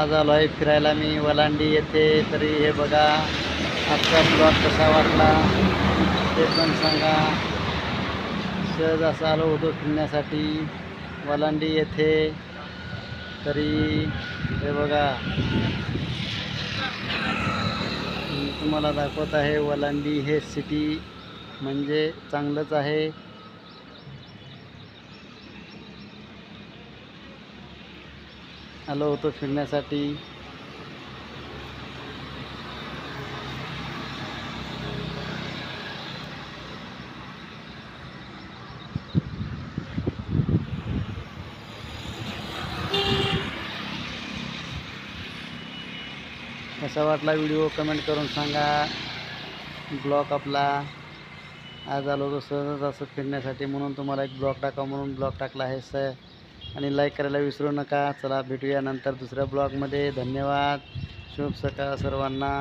आज आलो आहे फिरायला मी. वलांडी येथे तरी हे बघा. आजचा ब्लॉग कसा वाटला ते पण सांगा. सहज असं आलो होतो फिरण्यासाठी. वलांडी येथे तरी हे बघा. मी तुम्हाला दाखवत आहे वलांडी हे सिटी म्हणजे चांगलंच आहे. आलो होतो फिरण्यासाठी. कसा वाटला व्हिडिओ कमेंट करून सांगा. ब्लॉग आपला. आज आलो होतो सहजच असं फिरण्यासाठी म्हणून तुम्हाला एक ब्लॉग टाका म्हणून ब्लॉग टाकला आहे स आणि लाईक करायला विसरू नका. चला भेटूया नंतर दुसऱ्या ब्लॉगमध्ये धन्यवाद. शुभ सकाळ सर्वांना.